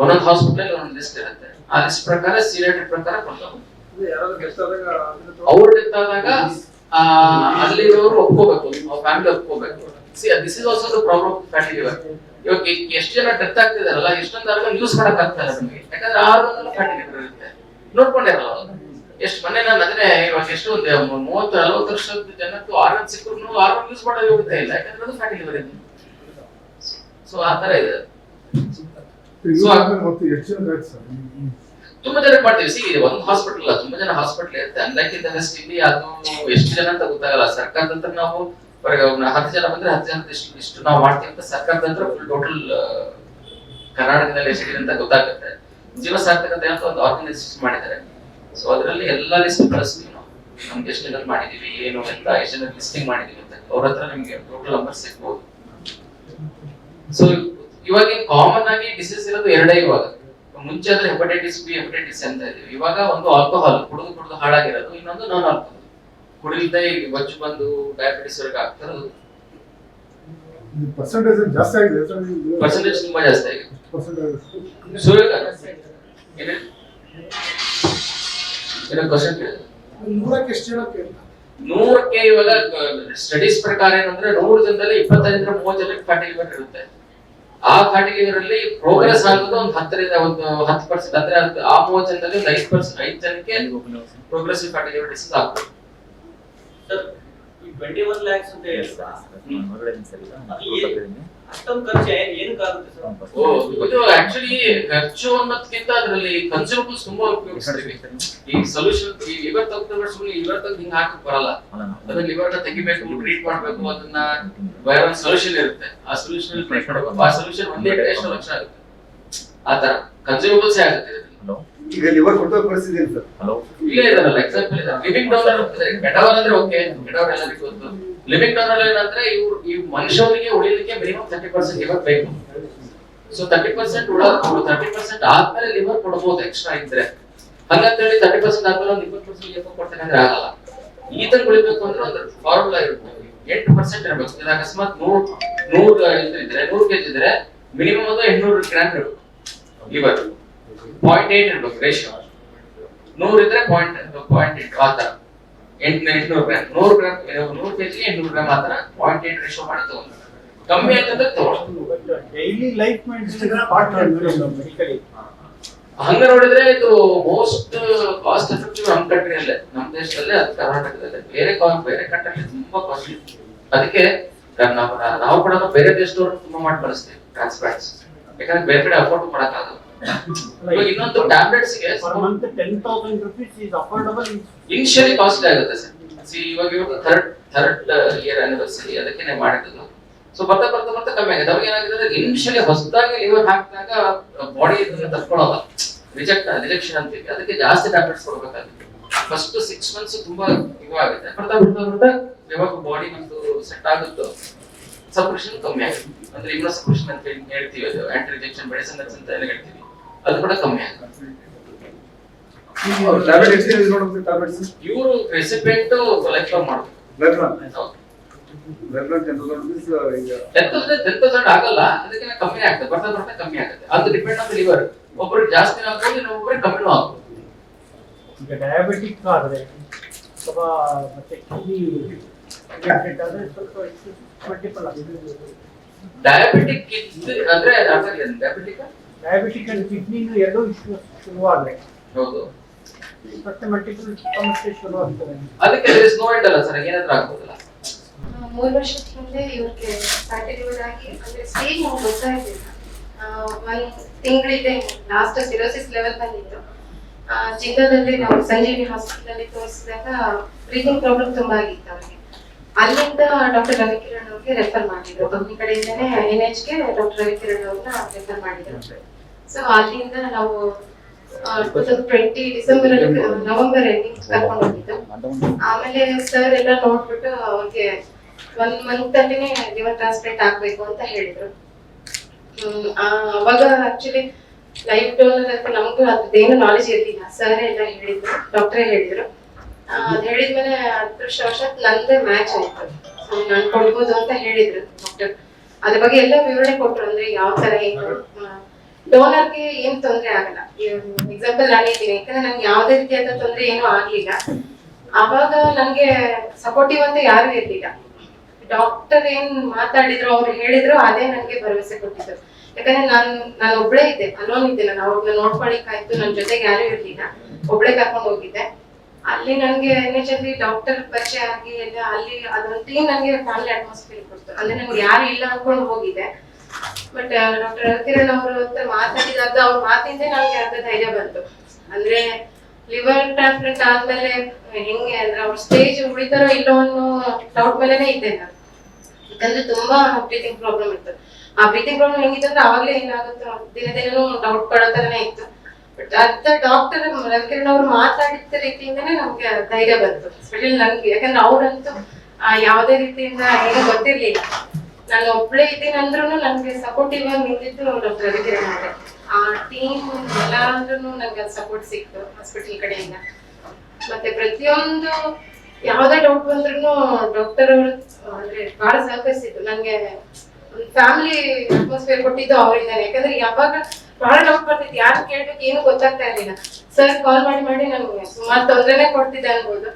S2: ಒಂದೊಂದು ಹಾಸ್ಪಿಟಲ್ ಒಂದೊಂದು ಲಿಸ್ಟ್ ಇರುತ್ತೆ. ಆ ಲಿಸ್ಟ್ ಪ್ರಕಾರ ಸೀರಿಯಲ್ ಪ್ರಕಾರ
S4: ಕೊಡ್ತಾವೆ
S2: ಅವ್ರ ಡೆತ್ ಆದಾಗ ಅಲ್ಲಿರೋರು ಒಪ್ಕೋಬೇಕು ಅವ್ರ family ಒಪ್ಕೋಬೇಕು. See this is also the problem family ಇವಾಗ ಎಷ್ಟು ಜನ ಡೆತ್ ಆಗ್ತಿದಾರಲ್ಲ ಎಷ್ಟೊಂದು ಯೂಸ್ ಮಾಡಕ್ ಆಗ್ತಾ ಇಲ್ಲ ನಮಗೆ. ಯಾಕಂದ್ರೆ ಆರು ಫ್ಯಾಮಿಲಿ ಇರುತ್ತೆ. ನೋಡ್ಕೊಂಡಿರಲ್ಲ. ಎಷ್ಟು ಮೊನ್ನೆ ನಾನು ಅದನ್ನೇ ಇವಾಗ ಎಷ್ಟು ಒಂದು ಮೂವತ್ತು ನಲವತ್ತು ವರ್ಷದ ಜನಕ್ಕೂ ಆರ್ಗನ್ ಸಿಕ್ಕರು ಆರ್ಗನ್ ಯೂಸ್ ಮಾಡೋ ಯೋಗ್ಯತೆ ಇಲ್ಲ. ಯಾಕಂದ್ರೆ ಅದು ಫ್ಯಾಟಿ ಲಿವರ್ ಇದೆ. ಸೊ ಆ ತರ ಇದೆ ತುಂಬಾ ಜನ ಮಾಡ್ತೀವಿ. ಸಿ ಒಂದು ಹಾಸ್ಪಿಟಲ್ ಅಲ್ಲ ತುಂಬಾ ಜನ ಹಾಸ್ಪಿಟಲ್ ಇರುತ್ತೆ. ಅನ್ಲೈಕ್ ಇನ್ ವೆಸ್ಟ್ ಇಲ್ಲಿ ಅದು ಎಷ್ಟು ಜನ ಅಂತ ಗೊತ್ತಾಗಲ್ಲ. ಸರ್ಕಾರದ ಹತ್ರ ನಾವು ಹತ್ತು ಜನ ಬಂದ್ರೆ ಹತ್ತು ಜನ ಇಷ್ಟು ಇಷ್ಟು ನಾವು ಮಾಡ್ತೀವಿ ಅಂತ ಸರ್ಕಾರದ ಹತ್ರ ಫುಲ್ ಟೋಟಲ್ ಕರ್ನಾಟಕದಲ್ಲಿ ಎಷ್ಟಿದೆ ಅಂತ ಗೊತ್ತಾಗುತ್ತೆ. ಜೀವ ಸಾರ್ಥಕತೆ ಅಂತ ಒಂದು ಆರ್ಗನೈಸೇಷನ್ ಮಾಡಿದ್ದಾರೆ. ಸೊ ಅದರಲ್ಲಿ ಎಲ್ಲ ಲಿಸ್ಟ್ ಕಳಿಸ್ತೀವಿ ನಾವು. ನಮ್ಗೆ ಎಷ್ಟು ಜನ ಮಾಡಿದೀವಿ ಏನು ಅಂತ ಎಷ್ಟು ಜನ ಲಿಸ್ಟಿಂಗ್ ಮಾಡಿದೀವಿ ಅಂತ. ಅವ್ರ ಹತ್ರ ನಿಮ್ಗೆ ಟೋಟಲ್ ನಂಬರ್ ಸಿಗ್ಬೋದು. ಸೊ ಇವಾಗ ಕಾಮನ್ ಆಗಿ ಡಿಸೀಸ್ ಇರೋದು ಎರಡೇ ಇವಾಗ. ಮುಂಚೆ ಅಂದ್ರೆ ಹೆಪಟೈಟಿಸ್ ಬಿ ಹೆಪಟೈಟಿಸ್ ಅಂತ ಇದೀವಿ. ಇವಾಗ ಒಂದು ಆಲ್ಕೋಹಾಲ್ ಕುಡಿದು ಕುಡಿದು ಹಾಳಾಗಿರೋದು ಇನ್ನೊಂದು ನಾನ್ ಆಲ್ಕೋಹಾಲ್ ಕುಡಿಲ್ದೆ ಬಚ್ಚು ಬಂದು ಡಯಾಬಿಟಿಸ್ ವರೆಗೆ ಆಗ್ತಿರೋದು
S4: ಪರ್ಸೆಂಟೇಜ್ ಜಾಸ್ತಿ ಆಗಿದೆ? ಸರ್
S2: ಪರ್ಸೆಂಟೇಜ್ ತುಂಬಾ ಜಾಸ್ತಿ ಆಗಿದೆ. ಸೊ ಏನೇ ಕ್ವಶನ್
S4: ನೂರಕ್ಕೆ ಎಷ್ಟು
S2: ನೂರಕ್ಕೆ ಇವಾಗ ಸ್ಟಡೀಸ್ ಪ್ರಕಾರ ಏನಂದ್ರೆ ನೂರು ಜನದಲ್ಲಿ ಇಪ್ಪತ್ತೈದರಿಂದ ಮೂವತ್ತು ಜನಕ್ಕೆ ಫ್ಯಾಟಿ ಲಿವರ್ ಇರುತ್ತೆ. ಆ ಫ್ಯಾಟಿ ಲಿವರ್ ಅಲ್ಲಿ ಪ್ರೋಗ್ರೆಸ್ ಆಗೋದು ಒಂದು ಹತ್ತರಿಂದ ಒಂದು ಹತ್ತು ಪರ್ಸೆಂಟ್ ಅಂದ್ರೆ ಆ ಮೂವತ್ತು ಜನದಲ್ಲಿ ಒಂದು ಐದು ಪರ್ಸೆಂಟ್ ಐದು ಜನಕ್ಕೆ ಪ್ರೋಗ್ರೆಸಿವ್ ಫ್ಯಾಟಿ ಲಿವರ್ ಡಿಸೀಸ್ ಆಗ್ಬೋದು
S5: ಟ್ವೆಂಟಿ ಒನ್ ಲ್ಯಾಕ್ಸ್ ಅಂತ ಹೇಳಿದ್ರ?
S2: ಓ ಇದು ಆಕ್ಚುಲಿ ಖರ್ಚು ಅನ್ನೋದಕ್ಕಿಂತ ಅದರಲ್ಲಿ ಕನ್ಸ್ಯೂಮಬಲ್ಸ್ ತುಂಬಾ ಉಪಯೋಗಿಸ್ತೀವಿ. ಈ ಸೊಲ್ಯೂಷನ್ ಈ ಲಿವರ್ ತೆಗೆದ್ರೆ ಸುಮ್ಮನೆ ಲಿವರ್ ತೆಗೆದು ಹಿಂಗ್ ಹಾಕಕ್ ಬರಲ್ಲ. ಅದನ್ನ ಲಿವರ್ನ ತೆಗಿಬೇಕು ಟ್ರೀಟ್ ಮಾಡ್ಬೇಕು ಅದನ್ನ ಬೇರೆ ಒಂದು ಸೊಲ್ಯೂಷನ್ ಇರುತ್ತೆ. ಆ ಸೊಲ್ಯೂಷನ್ ಟ್ರೀಟ್ ಮಾಡ್ಬೇಕು. ಆ ಸೊಲ್ಯೂಷನ್ ಒಂದೇ ಕಡೆ ಎಷ್ಟು ಲಕ್ಷ ಆಗುತ್ತೆ. ಆತರ ತರ ಕನ್ಸ್ಯೂಮಬಲ್ಸ್ ಆಗುತ್ತೆ
S6: ಈಗ ಲಿವರ್ ಕೊಟ್ಟೋ ಪರಿಸ್ಥಿತಿ ಸರ್.
S2: ಇಲ್ಲೇ ಇದಾರಲ್ಲ ಎಕ್ಸಾಂಪಲ್ ಇದೆ. ಲಿವಿಂಗ್ ಡೋನರ್ ಮೆಟವರ್ ಅಂದ್ರೆ ಓಕೆ ಮೆಟವರ್ ಎಲ್ಲರಿಗೂ ಗೊತ್ತು. ಲಿವಿಂಗ್ ಅನ್ನೋದು ಏನಂದ್ರೆ ಇವ್ರು ಈ ಮನುಷ್ಯರಿಗೆ ಉಳಿಲಿಕ್ಕೆ ಮಿನಿಮಮ್ ತರ್ಟಿ ಪರ್ಸೆಂಟ್ ಲಿವರ್ ಬೇಕು. ಸೊ ತರ್ಟಿ ಪರ್ಸೆಂಟ್ ಉಳ ತರ್ಟಿ ಪರ್ಸೆಂಟ್ ಆದ್ಮೇಲೆ ಲಿವರ್ ಕೊಡ್ಬೋದು ಎಕ್ಸ್ಟ್ರಾ ಇದ್ರೆ. ಹಂಗಂತ ಹೇಳಿ ತರ್ಟಿ ಪರ್ಸೆಂಟ್ ಆದ್ಮೇಲೆ ಒಂದು ಇಪ್ಪತ್ತು ಪರ್ಸೆಂಟ್ ಲಿವರ್ ಕೊಡ್ತಕ್ಕಂದ್ರೆ ಆಗಲ್ಲ. ಈತ ಉಳಿಬೇಕು ಅಂದ್ರೆ ಒಂದು ಫಾರ್ಮುಲಾ ಇರುತ್ತೆ ಎಂಟು ಪರ್ಸೆಂಟ್ ಇರಬೇಕು. ಇದು ಅಕಸ್ಮಾತ್ ನೂರ್ ನೂರ್ ಇದು ಇದ್ರೆ, ನೂರು ಕೆಜಿ ಇದ್ರೆ ಮಿನಿಮಮ್ ಅದು ಎಂಟ್ನೂರು ಗ್ರಾಮ್ ಇರಬೇಕು ಲಿವರ್ ಪಾಯಿಂಟ್ ಏಟ್ ಇರ್ಬೇಕು ರೇಷಿಯೋ ನೂರ್ ಇದ್ರೆ ಪಾಯಿಂಟ್ ಪಾಯಿಂಟ್ ಏಟ್ ಆ ತರ ಎಂಟು ಎಂಟ್ನೂರು ಗ್ರಾಮ್ ನೂರು ಗ್ರಾಮ್ ನೂರು ಕೆಜಿ ಎಂಟ್ನೂರು ಗ್ರಾಮ್ ಮಾತ್ರ ತರ ಪಾಯಿಂಟ್ ಏಟ್ ರೇಷೋ ಮಾಡಿ ತಗೊಂಡ್ರೆ ಕಮ್ಮಿ ಆಯ್ತಂದ್ರೆ ತಗೊಳ್ಳಿ
S5: ಡೈಲಿ ಲೈಫ್
S2: ಹಂಗ ನೋಡಿದ್ರೆ ಇದು ಮೋಸ್ಟ್ ಕಾಸ್ಟ್ ಎಫೆಕ್ಟಿವ್ ನಮ್ಮ ಕಂಟ್ರಿಯಲ್ಲೇ ನಮ್ಮ ದೇಶದಲ್ಲೇ ಅದು ಕರ್ನಾಟಕದಲ್ಲೇ. ಬೇರೆ ಬೇರೆ ಕಂಟ್ರಿ ತುಂಬಾ ಕಾಸ್ಟ್ಲಿ ಅದಕ್ಕೆ ನಾವು ಕೂಡ ಬೇರೆ ದೇಶದವ್ರು ತುಂಬಾ ಮಾಡಿ ಬಳಸ್ತೀವಿ ಟ್ರಾನ್ಸ್ಪ್ಲಾಂಟ್ಸ್ ಯಾಕಂದ್ರೆ ಬೇರೆ ಕಡೆ ಅಫೋರ್ಡ್ ಮಾಡಕ್ಕಾಗಲ್ಲ. ಇನ್ನೊಂದು ಟ್ಯಾಬ್ಲೆಟ್ಸ್ಗೆ
S5: per month ten thousand rupees is affordable
S2: initially costly ಆಗುತ್ತೆ ಸರ್. ಸಿ ಇವಾಗ ಇವಾಗ ಥರ್ಡ್ ಥರ್ಡ್ ಇಯರ್ ಆನಿವರ್ಸರಿ ಅದಕ್ಕೆ ಮಾಡಿದ್ದು. ಸೊ ಬರ್ತಾ ಬರ್ತಾ ಬರ್ತಾ ಕಮ್ಮಿ ಆಗಿದೆ. ಅವಾಗ ಏನಾಗಿದೆ ಇನಿಷಿಯಲಿ ಹೊಸದಾಗಿ ಲಿವರ್ ಹಾಕಿದಾಗ ಬಾಡಿ ಇದನ್ನ ತಕ್ಕೊಳ್ಳೋಲ್ಲ ರಿಜೆಕ್ಟ್ ರಿಜೆಕ್ಷನ್ ಅಂತೀವಿ. ಅದಕ್ಕೆ ಜಾಸ್ತಿ ಟ್ಯಾಬ್ಲೆಟ್ಸ್ ಕೊಡಬೇಕಾಗುತ್ತೆ. ಫಸ್ಟ್ ಸಿಕ್ಸ್ ಮಂತ್ಸ್ ತುಂಬಾ ಇವಾಗುತ್ತೆ ಬರ್ತಾ ಬರ್ತಾ ಬರ್ತಾ ಯಾವಾಗ ಬಾಡಿ ಒಂದು ಸೆಟ್ ಆಗುತ್ತೋ. ಸಪ್ರೆಷನ್ ಕಮ್ಮಿ ಆಗುತ್ತೆ. ಅಂದ್ರೆ ಇಮ್ಯೂನೋ ಸಪ್ರೆಷನ್ ಅಂತ ಹೇಳಿ ಹೇಳ್ತೀವಿ ಅದು. ಆಂಟಿ ರಿಜೆಕ್ಷನ್ ಮೆಡಿಸನ್ ಅಂತ ಹೇಳ್ತೀವಿ. ಅದು ಕೂಡ ಕಮ್ಮಿ. ಆಗುತ್ತೆ
S6: ಟ್ಯಾಬ್ಲೆಟ್ ಎಷ್ಟು ಯೂಸ್ ಟ್ಯಾಬ್ಲೆಟ್ಸ್
S2: ಇವರು ರೆಸಿಪೆಂಟ್ ಲೈಫ್ ಮಾಡೋದು ಮಾಡಬೇಕು
S6: blood blood ten thousand
S2: ten thousand ಆಗಲ್ಲ ಅದಕ್ಕಿಂತ ಕಮ್ಮಿ ಆಗ್ತದೆ ಬರ್ತಾ ಬರ್ತಾ ಕಮ್ಮಿ ಆಗುತ್ತೆ. ಅದು ಡಿಪೆಂಡ್ ಆನ್ ಲಿವರ್ ಒಬ್ಬರಿಗೆ ಜಾಸ್ತಿ ಆಗ್ಬೋದು ಇನ್ನೊಬ್ಬರಿಗೆ ಕಮ್ಮಿನೂ ಆಗ್ಬೋದು
S5: ಈಗ ಡಯಾಬಿಟಿಕ್ ಆದರೆ ಅಥವಾ ಮತ್ತೆ ಕಿಡ್ನಿ ಆದ್ರೆ ಸ್ವಲ್ಪ ಮಲ್ಟಿಪಲ್
S2: ಡಯಾಬಿಟಿಕ್ ಅಂದ್ರೆ ಡಯಾಬಿಟಿಕ್
S5: ಡಯಾಬಿಟಿಕ್ ಅಂಡ್ ಕಿಡ್ನಿ ಎರಡೂ ಇಶ್ಯೂ ಶುರುವಾದ್ರೆ.
S2: ಹೌದು.
S5: ಮತ್ತೆ ಮಲ್ಟಿಪಲ್ ಸಮಸ್ಯೆ ಶುರುವಾಗ್ತದೆ.
S2: ಅದಕ್ಕೆ ನೋ ಎಂಡ್ ಅಲ್ಲ ಸರ್ ಏನಾದ್ರೂ ಆಗ್ಬೋದಲ್ಲ?
S7: ಮೂರು ವರ್ಷದ ಹಿಂದೆ ಇವ್ರಿಗೆ ಫ್ಯಾಟಿ ಲಿವರ್ ಆಗಿ ಅಂದ್ರೆ ಸ್ಟೇಜ್ ನಮ್ಗೆ ಗೊತ್ತಾಗ್ತಿಲ್ಲ ಆ, ಒಂದ್ ತಿಂಗಳಿದೆ ಲಾಸ್ಟ್ ಸಿರೋಸಿಸ್ ಲೆವೆಲ್ ಬಂದಿತ್ತು. ಆ, ಜಿಂದಾದಲ್ಲಿ ನಾವು ಸಂಜೀವಿ ಹಾಸ್ಪಿಟಲ್ ಅಲ್ಲಿ ತೋರಿಸಿದಾಗ ಬ್ರೀತಿಂಗ್ ಪ್ರಾಬ್ಲಮ್ ತುಂಬಾ ಆಗಿತ್ತು ಅವ್ರಿಗೆ. ಅಲ್ಲಿಂದ ಡಾಕ್ಟರ್ ರವಿಕಿರಣ್ ಅವ್ರಿಗೆ ರೆಫರ್ ಮಾಡಿದ್ರು. ಕಂಪ್ನಿ ಕಡೆಯಿಂದನೇ ಎನ್ ಎಚ್ಗೆ ಡಾಕ್ಟರ್ ರವಿಕಿರಣ್ ಅವ್ರನ್ನ ರೆಫರ್ ಮಾಡಿದ್ರು. ಸೊ ಅಲ್ಲಿಂದ ನಾವು ಟೂ ತೌಸಂಡ್ ಟ್ವೆಂಟಿ ಡಿಸೆಂಬರ್ ಅಲ್ಲಿ ನವೆಂಬರ್ ಎಂಡಿಂಗ್ ಕರ್ಕೊಂಡು ಹೋಗಿದ್ದು ಆಮೇಲೆ ಸರ್ ಎಲ್ಲ ನೋಡ್ಬಿಟ್ಟು ಅವ್ರಿಗೆ ಒನ್ ಮಂತ್ ಅಲ್ಲಿನೇ ಲಿವರ್ ಟ್ರಾನ್ಸ್ಪ್ಲಾಂಟ್ ಆಗ್ಬೇಕು ಅಂತ ಹೇಳಿದ್ರು. ಅವಾಗ ಆಕ್ಚುಲಿ ಲೈಫ್ ಡೋನರ್ ಅಂತ ನಮ್ಗೂ ಅದೇನು ನಾಲೆಜ್ ಇರ್ಲಿಲ್ಲ. ಸರ್ ಎಲ್ಲ ಹೇಳಿದ್ರು ಡಾಕ್ಟ್ರೇ ಹೇಳಿದ್ರು. ಅದ್ ಹೇಳಿದ್ಮೇಲೆ ಅದೃಷ್ಟವಶಾತ್ ನಂದೇ ಮ್ಯಾಚ್ ಆಯ್ತು. ಸೊ ನಾನು ಕೊಡ್ಬೋದು ಅಂತ ಹೇಳಿದ್ರು ಡಾಕ್ಟರ್ ಅದ್ರ ಬಗ್ಗೆ ಎಲ್ಲ ವಿವರಣೆ ಕೊಟ್ರು, ಅಂದ್ರೆ ಯಾವ ತರ ಡೋನರ್ಗೆ ಏನ್ ತೊಂದ್ರೆ ಆಗಲ್ಲ. ಎಕ್ಸಾಂಪಲ್ ನಾನು ಯಾಕಂದ್ರೆ ನನ್ಗೆ ಯಾವ್ದೇ ರೀತಿಯಾದ ತೊಂದ್ರೆ ಏನೂ ಆಗ್ಲಿಲ್ಲ. ಅವಾಗ ನನ್ಗೆ ಸಪೋರ್ಟಿವ್ ಅಂತ ಯಾರು ಇರ್ಲಿಲ್ಲ. ಡಾಕ್ಟರ್ ಏನ್ ಮಾತಾಡಿದ್ರು, ಅವ್ರು ಹೇಳಿದ್ರು, ಅದೇ ನನ್ಗೆ ಭರವಸೆ ಕೊಟ್ಟಿದ್ದು. ಯಾಕಂದ್ರೆ ನಾನ್, ನಾನು ಒಬ್ಳೇ ಇದ್ದೆ ಅಲೋನ್ ಇದ್ದೆ, ನಾನು ಅವ್ರನ್ನ ನೋಡ್ಕೊಳಿಕ್ಕಾಯ್ತು, ನನ್ ಜೊತೆಗೆ ಯಾರು ಇರ್ಲಿಲ್ಲ. ಒಬ್ಳೆ ಕರ್ಕೊಂಡು ಹೋಗಿದ್ದೆ. ಅಲ್ಲಿ ನನಗೆ ಎನ್ ಎಚ್ ಅಲ್ಲಿ ಡಾಕ್ಟರ್ ಪರಿಚಯ ಆಗಿ ಎಲ್ಲ ಅಲ್ಲಿ ಅದೊಂದು ಟೀಮ್ ನನ್ಗೆ ಫ್ಯಾಮಿಲಿ ಅಟ್ಮಾಸ್ಫಿಯರ್ ಕೊಡ್ತು. ಅಂದ್ರೆ ನಮ್ಗೆ ಯಾರು ಇಲ್ಲ ಅನ್ಕೊಂಡು ಹೋಗಿದೆ. ಬಟ್ ಡಾಕ್ಟರ್ ರವಿಕಿರಣ್ ಅವರು ಅಂತ ಮಾತಾಡಿದಾಗ ಅವ್ರ ಮಾತಿಂದ ನನಗೆ ಅರ್ಧ ಧೈರ್ಯ ಬಂತು. ಅಂದ್ರೆ ಲಿವರ್ ಟ್ರಾನ್ಸ್ಪ್ಲಾಂಟ್ ಆದ್ಮೇಲೆ ಹೆಂಗೆ ಅಂದ್ರೆ ಅವ್ರ ಸ್ಟೇಜ್ ಉಳಿತಾರೋ ಇಲ್ಲೋ ಅನ್ನೋ ಡೌಟ್ ಮೇಲೆನೆ ಇದ್ದೆ ನಾನು. ಯಾಕಂದ್ರೆ ತುಂಬಾ ಬ್ರೀತಿಂಗ್ ಪ್ರಾಬ್ಲಮ್ ಇತ್ತು. ಆ ಬ್ರೀತಿಂಗ್ ಪ್ರಾಬ್ಲಮ್ ಹೆಂಗಿತ್ತು ಅಂದ್ರೆ ಅವಾಗ್ಲೇ ಏನಾಗುತ್ತೋ ದಿನ ದಿನನೂ ಡೌಟ್ ಪಡೋ ತರನೇ ಇತ್ತು. ಅದ ಡಾಕ್ಟರ್ ರವಿಕಿರಣ್ ಅವ್ರು ಮಾತಾಡಿದ ರೀತಿಯಿಂದನೇ ನಮ್ಗೆ ಧೈರ್ಯ ಬಂತು. ಸ್ಪೆಷಲಿ ನನ್ಗೆ ಯಾಕಂದ್ರೆ ಅವ್ರಂತೂ ಯಾವುದೇ ರೀತಿಯಿಂದ ಏನು ಗೊತ್ತಿರ್ಲಿಲ್ಲ. ನಾನು ಒಬ್ಳೇ ಇದ್ದೀನಿ ಅಂದ್ರೂ ನನ್ಗೆ ಸಪೋರ್ಟಿವ್ ಆಗಿ ನಿಂತಿದ್ದು ಡಾಕ್ಟರ್ ರವಿಕಿರಣ್ ಅವ್ರೆ ಆ ಟೀಮ್ ಎಲ್ಲಾದ್ರೂ ನನ್ಗೆ ಸಪೋರ್ಟ್ ಸಿಕ್ತು ಹಾಸ್ಪಿಟಲ್ ಕಡೆಯಿಂದ. ಮತ್ತೆ ಪ್ರತಿಯೊಂದು ಯಾವ್ದೇ ಡೌಟ್ ಬಂದ್ರು ಡಾಕ್ಟರ್ ಅವರು, ಅಂದ್ರೆ ಬಹಳ ಸಹಕರಿಸಿದ್ದು ನನ್ಗೆ ಒಂದು ಫ್ಯಾಮಿಲಿ ಅಟ್ಮಾಸ್ಫಿಯರ್ ಕೊಟ್ಟಿದ್ದು ಅವರಿಂದಾನೆ. ಯಾಕಂದ್ರೆ ಯಾವಾಗ ಬಹಳ ಡೌಟ್ ಬರ್ತಿತ್ತು ಯಾರು ಕೇಳ್ಬೇಕು ಏನು ಗೊತ್ತಾಗ್ತಾ ಇರ್ಲಿಲ್ಲ. ಸರ್ ಕಾಲ್ ಮಾಡಿ ಮಾಡಿ ನನ್ಗೆ ಸುಮಾರು ತೊಂದರೆನೆ ಕೊಡ್ತಿದ್ದೆ ಅನ್ಬೋದು.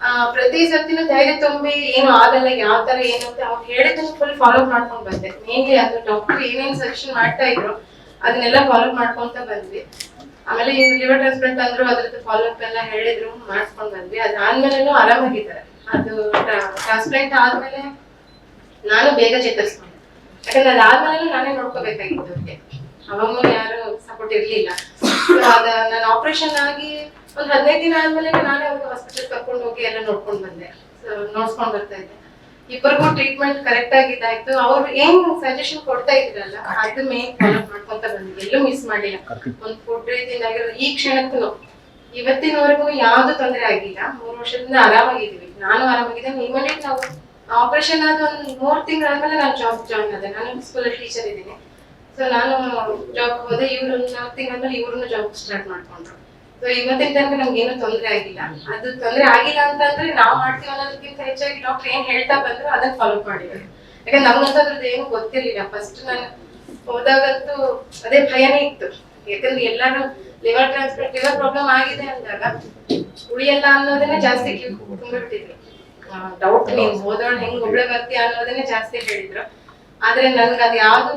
S7: ಆ, ಪ್ರತಿ ಸರ್ತಿನೂ ಧೈರ್ಯ ತುಂಬಿ ಏನು ಆಗಲ್ಲ ಯಾವ ತರ ಏನು ಅಂತ ಅವ್ರು ಹೇಳಿದ್ದನ್ನು ಫುಲ್ ಫಾಲೋ ಮಾಡ್ಕೊಂಡ್ ಬಂದೆ. ಮೇನ್ಲಿ ಅದು ಡಾಕ್ಟರ್ ಏನೇನ್ ಸಜೆಷನ್ ಮಾಡ್ತಾ ಇದ್ರು ಅದನ್ನೆಲ್ಲ ಫಾಲೋ ಮಾಡ್ಕೊಂತ ಬಂದ್ವಿ. ಆಮೇಲೆ ಈ ಲಿವರ್ ಟ್ರಾನ್ಸ್ಪ್ಲಾಂಟ್ ಅಂದ್ರು ಅದ್ರದ್ದು ಫಾಲೋ ಅಪ್ ಎಲ್ಲ ಹೇಳಿದ್ರು ಮಾಡ್ಕೊಂಡ್ ಬಂದ್ವಿ. ಅದಾದ್ಮೇಲೆನೂ ಆರಾಮಾಗಿದ್ದಾರೆ. ಅದು ಟ್ರಾನ್ಸ್ಪ್ಲಾಂಟ್ ಆದ್ಮೇಲೆ ನಾನು ಬೇಗ ಚೇತರಿಸ್ಕೊಂಡೆ. ಯಾಕಂದ್ರೆ ಅದಾದ್ಮೇಲೆ ನಾನೇ ನೋಡ್ಕೋಬೇಕಾಗಿತ್ತು ಅವ್ರಿಗೆ. ಅವಾಗ್ಲೂ ಯಾರು ಸಪೋರ್ಟ್ ಇರ್ಲಿಲ್ಲ. ಅದ ನಾನು ಆಪರೇಷನ್ ಆಗಿ ಒಂದ್ ಹದಿನೈದು ದಿನ ಆದ್ಮೇಲೆ ನಾನೇ ಅವ್ರಿಗೆ ಹಾಸ್ಪಿಟಲ್ ಕರ್ಕೊಂಡು ಹೋಗಿ ಎಲ್ಲ ನೋಡ್ಕೊಂಡ್ ಬಂದೆ. ನೋಡ್ಸ್ಕೊಂಡ್ ಬರ್ತಾ ಇದ್ದೆ. ಇಬ್ಬರಿಗೂ ಟ್ರೀಟ್ಮೆಂಟ್ ಕರೆಕ್ಟ್ ಆಗಿದ್ದಾಯ್ತು. ಅವ್ರು ಏನ್ ಸಜೆಷನ್ ಕೊಡ್ತಾ ಇದ್ರಲ್ಲ ಅದು ಮೇನ್ ಫಾಲೋ ಮಾಡ್ಕೊಂತ ಬಂದಿದ್ದೆ ಎಲ್ಲೂ ಮಿಸ್ ಮಾಡಿಲ್ಲ. ಒಂದ್ ಫುಡ್ ರೀತಿಯಿಂದ ಆಗಿರೋ ಈ ಕ್ಷಣಕ್ಕೂ ಇವತ್ತಿನವರೆಗೂ ಯಾವ್ದು ತೊಂದರೆ ಆಗಿಲ್ಲ. ಮೂರು ವರ್ಷದಿಂದ ಆರಾಮಾಗಿದ್ದೀವಿ. ನಾನು ಆರಾಮಾಗಿದ್ದೇನೆ. ಇಮಿಡಿಯೇಟ್ ನಾವು ಆಪರೇಷನ್ ಆದ ಒಂದ್ ಮೂರ್ ತಿಂಗಳಾದ್ಮೇಲೆ ನಾನು ಜಾಬ್ ಜಾಯ್ನ್ ಆದೆ. ನಾನು ಸ್ಕೂಲ್ ಟೀಚರ್ ಇದ್ದೀನಿ. ಸೊ ನಾನು ಜಾಬ್ ಹೋದೆ ಇವ್ರು ನಾಲ್ಕು ತಿಂಗಳಲ್ಲಿ ಇವ್ರನ್ನ ಜಾಬ್ ಸ್ಟಾರ್ಟ್ ಮಾಡ್ಕೊಂಡ್ರು. ಸೊ ಇವತ್ತಿನ ತನಕ ನಮ್ಗೆ ಏನು ತೊಂದರೆ ಆಗಿಲ್ಲ. ಅದು ತೊಂದರೆ ಆಗಿಲ್ಲ ಅಂತಂದ್ರೆ ನಾವು ಮಾಡ್ತೀವಿ ಅನ್ನೋದಕ್ಕಿಂತ ಹೆಚ್ಚಾಗಿ ಡಾಕ್ಟರ್ ಏನ್ ಹೇಳ್ತಾ ಬಂದ್ರು ಅದನ್ನ ಫಾಲೋ ಮಾಡಿದ್ರು ಯಾಕಂದ್ರೆ ನಮ್ಗಂತೂ ಅದ್ರದ್ದು ಏನು ಗೊತ್ತಿರ್ಲಿಲ್ಲ. ಫಸ್ಟ್ ನಾನು ಹೋದಾಗಂತೂ ಅದೇ ಭಯನೇ ಇತ್ತು. ಯಾಕಂದ್ರೆ ಎಲ್ಲಾರು ಲಿವರ್ ಟ್ರಾನ್ಸ್ಪ್ಲಾಂಟ್ ಲಿವರ್ ಪ್ರಾಬ್ಲಮ್ ಆಗಿದೆ ಅಂದಾಗ ಉಳಿಯಲ್ಲ ಅನ್ನೋದನ್ನೇ ಜಾಸ್ತಿ ತುಂಬಿಬಿಟ್ಟಿದ್ರು ಡೌಟ್ ನೀವು ಹೋದವಳು ಹೆಂಗ್ ಒಬ್ಳೆ ಬರ್ತೀಯ ಅನ್ನೋದನ್ನೇ ಜಾಸ್ತಿ ಹೇಳಿದ್ರು. ಆದ್ರೆ ನನ್ಗೆ ಅದು ಯಾವ್ದು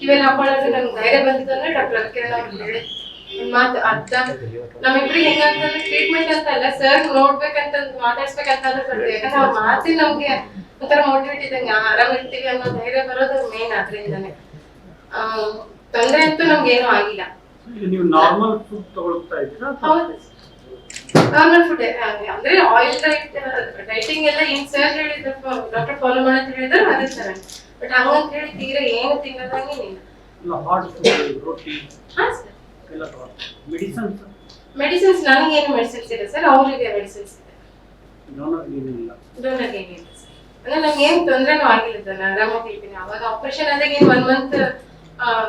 S7: ಕಿವಿಯಲ್ಲಿ ಹಾಕೊಳ್ಳೋದು ನನ್ಗೆ ಧೈರ್ಯ ಬಂದಿತ್ತು ಅಂದ್ರೆ ಡಾಕ್ಟರ್ ಅದಕ್ಕೆ ಅವ್ರು ಹೇಳಿ. ಮಾತು ಅರ್ಥ. ನಮ್ಮಿಬ್ರಿಗೆ ಹೆಂಗಂತಂದ್ರೆ ಟ್ರೀಟ್ಮೆಂಟ್ ಅಂತ ಅಲ್ಲ ಸರ್ ನೋಡ್ಬೇಕಂತ ಮಾತಾಡ್ಸ್ಬೇಕಂತ ಅಂದ್ರೆ ಯಾಕಂದ್ರೆ ಅವ್ರ ಮಾತಿ ನಮ್ಗೆ ಒಂಥರ ಮೋಟಿವೇಟ್ ಇದ್ದಂಗೆ ಆರಾಮ್ ಇರ್ತೀವಿ ಅನ್ನೋ ಧೈರ್ಯ ಬರೋದು ಮೇನ್ ಅದ್ರಿಂದಾನೆ ತೊಂದರೆ ಅಂತೂ ನಮ್ಗೆ ಏನೂ ಆಗಿಲ್ಲ.
S3: ನೀವು ನಾರ್ಮಲ್ ಫುಡ್ ತಗೊಳ್ತಾ ಇದ್ದೀರಾ
S7: ಹೌದು. ನಾರ್ಮಲ್ ಫುಡ್ ಅಂದ್ರೆ ಆಯಿಲ್ ಡೈಟ್ ಡೈಟಿಂಗ್ ಎಲ್ಲ ಏನ್ ಸರ್ ಹೇಳಿದ್ರು ಡಾಕ್ಟರ್ ಫಾಲೋ ಮಾಡಂತ ಹೇಳಿದ್ರು ಅದೇ ಸರ್ ಬಟ್ ಹಂಗಂತ ಹೇಳಿ ತೀರಾ ಏನು ತಿನ್ನೋದಂಗೇನಿಲ್ಲ
S3: ಇಲ್ಲ ಹಾರ್ಟ್ ಫುಡ್ ರೋಟಿ
S7: ಹಾ ಸರ್
S3: ಎಲ್ಲ ಮೆಡಿಸನ್ಸ್
S7: ಮೆಡಿಸಿನ್ಸ್ ನನಗೇನು ಮೆಡಿಸಿನ್ಸ್ ಇಲ್ಲ ಸರ್ ಅವರಿಗೆ ಮೆಡಿಸಿನ್ಸ್ ಇದೆ
S3: ಡೋನರ್ ಏನಿಲ್ಲ.
S7: ಡೋನರ್ ಏನಿಲ್ಲ ಸರ್ ಅಂದ್ರೆ ನಂಗೆ ಏನು ತೊಂದರೆನೂ ಆಗಿಲ್ಲ ನಾನು ಆರಾಮಾಗಿ ಇದ್ದೀನಿ ಅವಾಗ ಆಪರೇಷನ್ ಆದಾಗ ಏನು ಒನ್ ಮಂತ್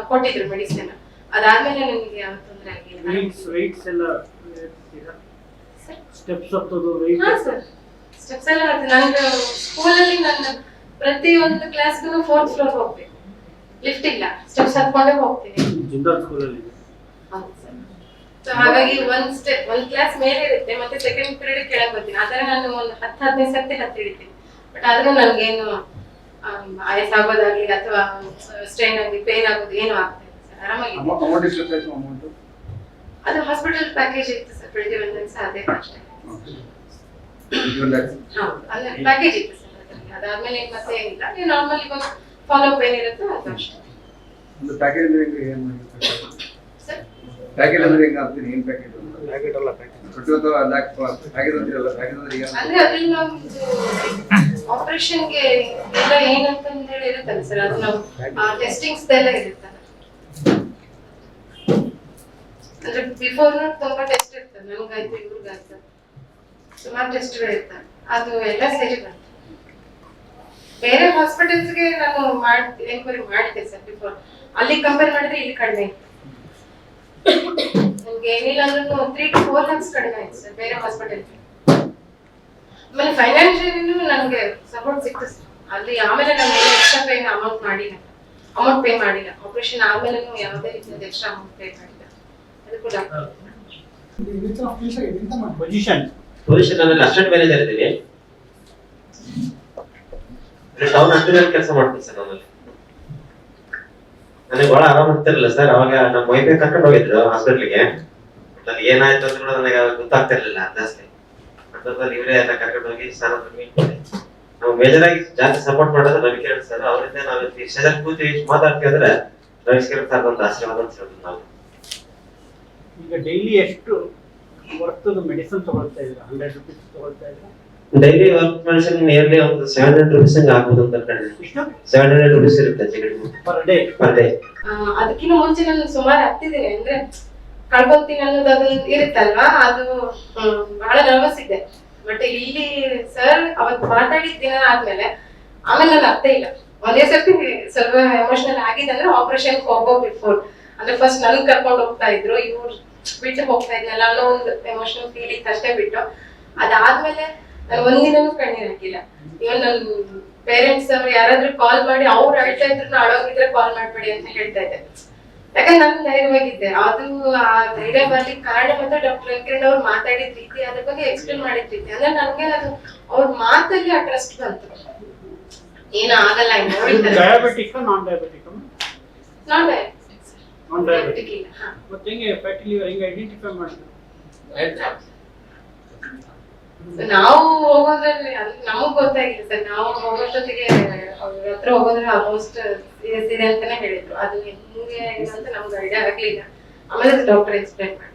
S7: ಕೊಟ್ಟಿದ್ರು ಮೆಡಿಸಿನ್ ಅದಾದ್ಮೇಲೆ ನನಗೆ ಯಾವ ತೊಂದರೆ ಆಗಿಲ್ಲ.
S3: ವೆಯ್ಟ್ಸ್ ವೆಯ್ಟ್ಸ್ ಎಲ್ಲ
S7: ಸರ್
S3: ಸ್ಟೆಪ್ಸ್ ಹತ್ತೋದು ವೆಯ್ಟ್
S7: ಹಾ ಸರ್ ಸ್ಟೆಪ್ಸ್ ಎಲ್ಲ ನನಗೆ ನಂದು ಸ್ಕೂಲಲ್ಲಿ ನನ್ನ ಪ್ರತಿ ಒಂದು ಕ್ಲಾಸ್ಗೂ ಫೋರ್ತ್ ಫ್ಲೋರ್ ಹೋಗ್ತೀನಿ ಲಿಫ್ಟ್ ಇಲ್ಲ. ಸ್ಟೆಪ್ಸ್ ಹತ್ಕೊಂಡೇ ಹೋಗ್ತೀನಿ.
S3: ಜಿಂದಾಲ್ ಸ್ಕೂಲಲ್ಲಿ
S7: ಸೊ ಹಾಗಾಗಿ ಒಂದ್ ಸ್ಟೆಪ್ ಒಂದ್ ಕ್ಲಾಸ್ ಮೇಲೆ ಇರುತ್ತೆ. ಮತ್ತೆ ಸೆಕೆಂಡ್ ಪೀರಿಯಡ್ ಕೆಳಗೆ ಬರ್ತೀನಿ. ಆತರ ನಾನು ಒಂದು ಹತ್ತು ಹದಿನೈದು ಸರ್ತಿ ಹತ್ತಿ ಹಿಡಿತೀನಿ ಬಟ್ ಆದ್ರೂ ನನ್ಗೇನು ಏನು ಆಯಾಸ ಆಗೋದಾಗ್ಲಿ ಅಥವಾ ಸ್ಟ್ರೈನ್ ಆಗಿ ಪೇನ್ ಆಗೋದು ಏನು ಆಗ್ತಿಲ್ಲ ಸರ್. ಆರಾಮಾಗಿ
S6: ಅಮೌಂಟ್ ಎಷ್ಟು ಅಮೌಂಟ್
S7: ಅದು ಹಾಸ್ಪಿಟಲ್ ಪ್ಯಾಕೇಜ್ ಇತ್ತು ಸರ್. ಟ್ವೆಂಟಿ ಒನ್ ಲ್ಯಾಕ್ಸ್ ಅದೇ ಅಷ್ಟೇ. ಹೌದು. ಅಲ್ಲ ಪ್ಯಾಕೇಜ್ ಇತ್ತು ಅದಾದ್ಮೇಲೆ ಮತ್ತೆ ಏನಿಲ್ಲ. ನೀವು ನಾರ್ಮಲ್ ಇವಾಗ ಫಾಲೋ ಅಪ್ ಏನಿರುತ್ತೆ ಅದು ಅಷ್ಟೇ.
S6: ಒಂದು ಪ್ಯಾಕೇಜ್ ಅಂದ್ರೆ ಹೆಂಗೆ ಏನ್
S7: ಸರ್
S6: ಪ್ಯಾಕೇಜ್ ಅಂದ್ರೆ ಹೆಂಗ ಆಗ್ತೀನಿ ಏನ್ ಪ್ಯಾಕೇಜ್ ಪ್ಯಾಕೇಜ್ ಅಲ್ಲ ಪ್ಯಾಕೇಜ್ ಲ್ಯಾಕ್ ಪ್ಯಾಕೇಜ್ ಅಂತೀರಲ್ಲ ಪ್ಯಾಕೇಜ್ ಅಂದ್ರೆ ಏನು
S7: ಅಂದ್ರೆ ಅದ್ರಲ್ಲಿ ನಮ್ದು ಆಪರೇಷನ್ಗೆ ಎಲ್ಲ ಏನಂತ ಹೇಳಿ ಇರುತ್ತಲ್ಲ ಸರ್ ಅದು ನಾವು ಟೆಸ್ಟಿಂಗ್ಸ್ ಎಲ್ಲ ಇರುತ್ತಲ್ಲ. ಅಂದ್ರೆ ಬಿಫೋರ್ ತುಂಬಾ ಟೆಸ್ಟ್ ಇರ್ತದೆ. ನಮ್ಗಾಯ್ತು ಇವ್ರಿಗಾಯ್ತು ಸುಮಾರು ಟೆಸ್ಟ್ಗಳು ಇರ್ತವೆ. ಅದು ಎಲ್ಲ ಸೇರಿ ಬರ್ತದೆ ಬೇರೆ ಹಾಸ್ಪಿಟಲ್ಸ್ಗೆ ನಾನು ಮಾಡಿ ಎನ್ಕ್ವೈರಿ ಮಾಡಿದ್ದೆ ಸರ್ ಬಿಫೋರ್ ಅಲ್ಲಿ ಕಂಪೇರ್ ಮಾಡಿದ್ರೆ ಇಲ್ಲಿ ಕಡಿಮೆ. ಇತ್ತು ನಮ್ಗೆ ಏನಿಲ್ಲ ಅಂದ್ರೂ ತ್ರೀ ಟು ಫೋರ್ ಲ್ಯಾಕ್ಸ್ ಕಡಿಮೆ ಆಯ್ತು ಸರ್ ಬೇರೆ ಹಾಸ್ಪಿಟಲ್ಗೆ ಆಮೇಲೆ ಫೈನಾನ್ಷಿಯಲಿ ನನಗೆ ಸಪೋರ್ಟ್ ಸಿಕ್ತು ಸರ್ ಅಲ್ಲಿ ಆಮೇಲೆ ನಾನು ಏನು ಎಕ್ಸ್ಟ್ರಾ ಪೇ ಅಮೌಂಟ್ ಮಾಡಿಲ್ಲ. ಅಮೌಂಟ್ ಪೇ ಮಾಡಿಲ್ಲ. ಆಪರೇಷನ್ ಆದ್ಮೇಲೆ ಯಾವುದೇ ರೀತಿಯಾದ ಎಕ್ಸ್ಟ್ರಾ ಅಮೌಂಟ್ ಪೇ ಮಾಡಿಲ್ಲ. ಅದು ಕೂಡ
S3: ಪೊಸಿಷನ್
S8: ಪೊಸಿಷನ್ ಅಂದ್ರೆ ಅಸಿಸ್ಟೆಂಟ್ ಮ್ಯಾನೇಜರ್ ಇದ್ದೀನಿ ಟೌನ್ ಹತ್ತಿರ ಕೆಲಸ ಮಾಡ್ತೀನಿ ಸರ್ ಅವನಲ್ಲಿ ನನಗೆ ಬಹಳ ಆರಾಮ ಆಗ್ತಿರಲಿಲ್ಲ ಸರ್, ಅವಾಗ ನಮ್ಮ ವೈಫೈ ಕರ್ಕೊಂಡು ಹೋಗಿದ್ರು ಹಾಸ್ಪಿಟ್ಲಿಗೆ ಅಲ್ಲಿ ಏನಾಯ್ತು ಅಂತ ಕೂಡ ನನಗೆ ಅವಾಗ ಗೊತ್ತಾಗ್ತಿರ್ಲಿಲ್ಲ, ಜಾಸ್ತಿ. ಅಂತದ್ರಲ್ಲಿ ಇವರೇ ಎಲ್ಲ ಕರ್ಕೊಂಡು ಹೋಗಿ ಸ್ನಾನ ನಾವು ಮೇಜರ್ ಆಗಿ ಜಾಸ್ತಿ ಸಪೋರ್ಟ್ ಮಾಡೋದು ರವಿಕಿರಣ್ ಸರ್ ಅವರಿಂದ ನಾವು ಸ್ಟೇಜಲ್ಲಿ ಕೂತು ಮಾತಾಡ್ತೀವಿ ಅಂದ್ರೆ ರವಿಕಿರಣ್ ಸರ್ ಒಂದು ಆಶೀರ್ವಾದ ಅಂತ ಹೇಳ್ತೀವಿ ನಾವು.
S3: ಈಗ ಡೈಲಿ ಎಷ್ಟು ವರ್ತದ ಮೆಡಿಸಿನ್ ತಗೊಳ್ತಾ ಇದ್ದೀರಾ? ಹಂಡ್ರೆಡ್ ರುಪೀಸ್ ತಗೊಳ್ತಾ ಇದ್ದೀರಾ?
S8: ಡೈಲಿ ವರ್ಕ್ ಮೆಡಿಸಿನ್ ನಿಯರ್ಲಿ ಒಂದು ಸೆವೆನ್ ಹಂಡ್ರೆಡ್ ರುಪೀಸ್ ಹಂಗೆ ಆಗ್ಬೋದು ಅಂತ
S3: ಎಷ್ಟು?
S8: ಸೆವೆನ್ ಹಂಡ್ರೆಡ್ ರುಪೀಸ್ ಇರುತ್ತೆ ticket
S3: per day
S8: per day
S7: ಅದಕ್ಕಿಂತ ಮುಂಚೆ ನಾನು ಸುಮಾರು ಹತ್ತಿದ್ದೀನಿ ಅಂದ್ರೆ ಕಳ್ಕೊತೀನಿ ಅನ್ನೋದು ಅದೊಂದು ಇರುತ್ತಲ್ವಾ? ಅದು ಬಹಳ ನರ್ವಸ್ ಇದೆ ಬಟ್ ಇಲ್ಲಿ ಸರ್ ಅವತ್ತು ಮಾತಾಡಿದ ದಿನ ಆದ್ಮೇಲೆ ಆಮೇಲೆ ನಾನು ಅರ್ಥ ಇಲ್ಲ. ಒಂದೇ ಸರ್ತಿ ಸ್ವಲ್ಪ ಎಮೋಷನಲ್ ಆಗಿದೆ ಅಂದ್ರೆ ಆಪರೇಷನ್ ಹೋಗೋ ಬಿಫೋರ್ ಅಂದ್ರೆ ಫಸ್ಟ್ ನನ್ ಕರ್ಕೊಂಡು ಹೋಗ್ತಾ ಇದ್ರು. ಇವ್ರು ಬಿಟ್ಟು ಹೋಗ್ತಾ ಇದ್ನಲ್ಲ ಅನ್ನೋ ಒಂದು ಎಮೋಷನಲ್ ಫೀಲ್ ಇತ್ತು ಅಷ್ಟೇ ಬಿಟ್ಟು. ಅದಾದ್ಮೇಲೆ ನಾನು ಒಂದಿನನೂ ಕಣ್ಣೀರ್ ಹಾಕಿಲ್ಲ ಇವನ್ ನನ್ ಪೇರೆಂಟ್ಸ್ ಅವ್ರು ಯಾರಾದ್ರೂ ಕಾಲ್ ಮಾಡಿ ಅವ್ರು ಅಳ್ತಾ ಇದ್ರು ಅಳೋಗಿದ್ರೆ ಕಾಲ್ ಮಾಡ್ಬೇಡಿ ಅಂತ ಹೇಳ್ತಾ ಇದ್ದೆ. ಯಾಕಂದ್ರೆ ನಾನು ಧೈರ್ಯವಾಗಿದ್ದೆ ಅದು ಆ ಧೈರ್ಯ ಬರ್ಲಿಕ್ಕೆ ಕಾರಣ ಮತ್ತೆ ಡಾಕ್ಟರ್ ವೆಂಕಟೇಶ್ ಅವ್ರು ಮಾತಾಡಿದ ರೀತಿ ಅದ್ರ ಬಗ್ಗೆ ಎಕ್ಸ್ಪ್ಲೇನ್ ಮಾಡಿದ ರೀತಿ. ಅಂದ್ರೆ ನನ್ಗೆ ಅದು ಅವ್ರ ಮಾತಲ್ಲಿ ಆ ಟ್ರಸ್ಟ್ ಬಂತು. ಏನೂ ಆಗಲ್ಲ
S3: diabetic non diabetic
S7: non
S3: non diabetic
S7: ಇಲ್ಲ ಹಾ.
S3: ಮತ್ತೆ ಹೆಂಗೆ ಫ್ಯಾಟಿ ಲಿವರ್ ಹೆಂಗೆ ಐಡೆಂಟಿಫೈ ಮಾಡಿದ್ರು
S7: So ನಾವು ಹೋಗೋದ್ರಲ್ಲಿ ಅಂದ್ರೆ ನಮಗ್ ಗೊತ್ತಾಗಿಲ್ಲ ಸರ್. ನಾವು ಹೋಗೋಷ್ಟೊತ್ತಿಗೆ ಅವ್ರ ಹತ್ರ ಹೋಗೋದ್ರೆ ಆಲ್ಮೋಸ್ಟ್ ಸೀರಿಯಸ್ ಇದೆ ಅಂತಾನೆ ಹೇಳಿದ್ರು. ಅದು ಹೆಂಗೆ ಅಂತ ನಮ್ಗೆ ಐಡಿಯಾ ಆಗ್ಲಿಲ್ಲ. ಆಮೇಲೆ ಡಾಕ್ಟರ್ ಎಕ್ಸ್ಪ್ಲೈನ್ ಮಾಡಿ